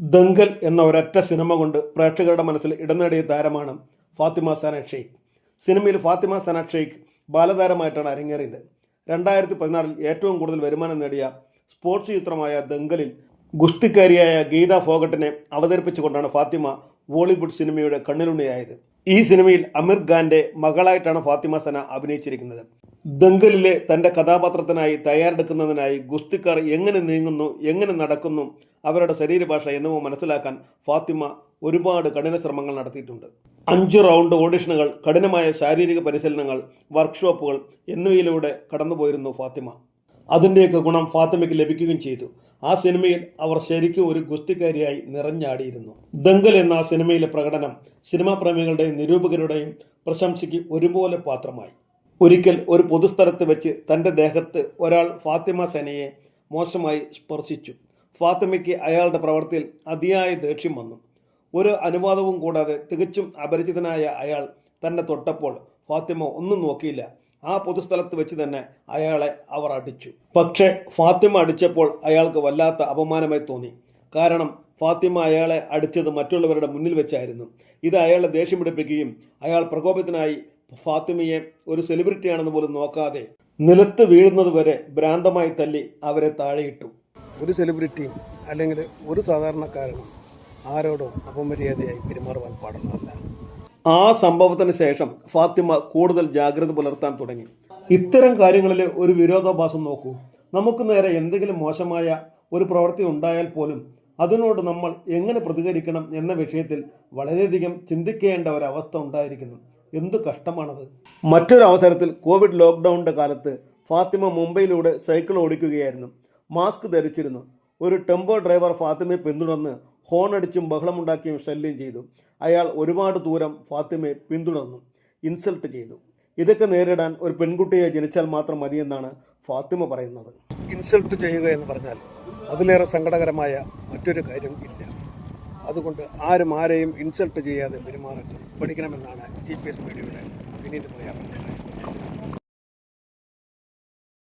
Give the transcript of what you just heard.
ദങ്കൽ എന്ന ഒരൊറ്റ സിനിമ കൊണ്ട് പ്രേക്ഷകരുടെ മനസ്സിൽ ഇടം നേടിയ താരമാണ് ഫാത്തിമ സന ഷെയ്ഖ്. സിനിമയിൽ ഫാത്തിമ സന ഷെയ്ഖ് ബാലതാരമായിട്ടാണ് അരങ്ങേറിയത്. രണ്ടായിരത്തി പതിനാറിൽ ഏറ്റവും കൂടുതൽ വരുമാനം നേടിയ സ്പോർട്സ് ചിത്രമായ ദങ്കലിൽ ഗുസ്തിക്കാരിയായ ഗീത ഫോഗട്ടിനെ അവതരിപ്പിച്ചുകൊണ്ടാണ് ഫാത്തിമ ബോളിവുഡ് സിനിമയുടെ കണ്ണിലുണ്ണിയായത്. ഈ സിനിമയിൽ അമീർ ഖാന്റെ മകളായിട്ടാണ് ഫാത്തിമ സന അഭിനയിച്ചിരിക്കുന്നത്. ദങ്കലിലെ തന്റെ കഥാപാത്രത്തിനായി തയ്യാറെടുക്കുന്നതിനായി ഗുസ്തിക്കാർ എങ്ങനെ നീങ്ങുന്നു എങ്ങനെ നടക്കുന്നു അവരുടെ ശരീരഭാഷ എന്നിവ മനസ്സിലാക്കാൻ ഫാത്തിമ ഒരുപാട് കഠിന ശ്രമങ്ങൾ നടത്തിയിട്ടുണ്ട്. അഞ്ച് റൗണ്ട് ഓഡിഷനുകൾ കഠിനമായ ശാരീരിക പരിശീലനങ്ങൾ വർക്ക്ഷോപ്പുകൾ എന്നിവയിലൂടെ കടന്നുപോയിരുന്നു ഫാത്തിമ. അതിന്റെയൊക്കെ ഗുണം ഫാത്തിമയ്ക്ക് ലഭിക്കുകയും ചെയ്തു. ആ സിനിമയിൽ അവർ ശരിക്കും ഒരു ഗുസ്തിക്കാരിയായി നിറഞ്ഞാടിയിരുന്നു. ദംഗൽ എന്ന ആ സിനിമയിലെ പ്രകടനം സിനിമാ പ്രേമികളുടെയും നിരൂപകരുടെയും പ്രശംസയ്ക്ക് ഒരുപോലെ പാത്രമായി. ഒരിക്കൽ ഒരു പൊതുസ്ഥലത്ത് വെച്ച് തന്റെ ദേഹത്ത് ഒരാൾ ഫാത്തിമ സനയെ മോശമായി സ്പർശിച്ചു. ഫാത്തിമയ്ക്ക് അയാളുടെ പ്രവൃത്തിയിൽ അതിയായ ദേഷ്യം വന്നു. ഒരു അനുവാദവും കൂടാതെ തികച്ചും അപരിചിതനായ അയാൾ തന്നെ തൊട്ടപ്പോൾ ഫാത്തിമ ഒന്നും നോക്കിയില്ല. ആ പൊതുസ്ഥലത്ത് വെച്ച് തന്നെ അയാളെ അവർ അടിച്ചു. പക്ഷേ ഫാത്തിമ അടിച്ചപ്പോൾ അയാൾക്ക് വല്ലാത്ത അപമാനമായി തോന്നി. കാരണം ഫാത്തിമ അയാളെ അടിച്ചത് മറ്റുള്ളവരുടെ മുന്നിൽ വെച്ചായിരുന്നു. ഇത് അയാളെ ദേഷ്യം പിടിപ്പിക്കുകയും അയാൾ പ്രകോപത്തിനായി ഫാത്തിമയെ ഒരു സെലിബ്രിറ്റിയാണെന്ന് പോലും നോക്കാതെ നിലത്ത് വീഴുന്നത് വരെ ഭ്രാന്തമായി തല്ലി അവരെ താഴെയിട്ടു. ഒരു സെലിബ്രിറ്റി അല്ലെങ്കിൽ ഒരു സാധാരണക്കാരനും ആരോടും അപമര്യാദയായി പെരുമാറുവാൻ പാടുള്ളതല്ല. ആ സംഭവത്തിന് ശേഷം ഫാത്തിമ കൂടുതൽ ജാഗ്രത പുലർത്താൻ തുടങ്ങി. ഇത്തരം കാര്യങ്ങളിൽ ഒരു വിരോധാഭാസം നോക്കൂ. നമുക്ക് നേരെ എന്തെങ്കിലും മോശമായ ഒരു പ്രവൃത്തി ഉണ്ടായാൽ പോലും അതിനോട് നമ്മൾ എങ്ങനെ പ്രതികരിക്കണം എന്ന വിഷയത്തിൽ വളരെയധികം ചിന്തിക്കേണ്ട ഒരവസ്ഥ ഉണ്ടായിരിക്കുന്നു. എന്തു കഷ്ടമാണത്? മറ്റൊരു അവസരത്തിൽ കോവിഡ് ലോക്ക്ഡൌണിന്റെ കാലത്ത് ഫാത്തിമ മുംബൈയിലൂടെ സൈക്കിൾ ഓടിക്കുകയായിരുന്നു. മാസ്ക് ധരിച്ചിരുന്നു. ഒരു ടെമ്പോ ഡ്രൈവർ ഫാത്തിമയെ പിന്തുടർന്ന് ഹോൺ അടിച്ചും ബഹളമുണ്ടാക്കിയും ശല്യം ചെയ്തു. അയാൾ ഒരുപാട് ദൂരം ഫാത്തിമയെ പിന്തുടർന്നു ഇൻസൾട്ട് ചെയ്തു. ഇതൊക്കെ നേരിടാൻ ഒരു പെൺകുട്ടിയെ ജനിച്ചാൽ മാത്രം മതിയെന്നാണ് ഫാത്തിമ പറയുന്നത്. ഇൻസൾട്ട് ചെയ്യുക എന്ന് പറഞ്ഞാൽ അതിലേറെ സങ്കടകരമായ മറ്റൊരു കാര്യം ഇല്ല. അതുകൊണ്ട് ആരും ആരെയും ഇൻസൾട്ട് ചെയ്യാതെ പെരുമാറാൻ പഠിക്കണമെന്നാണ് ജി പി എസ് മീഡിയയുടെ വിനീതമായ അഭിപ്രായം.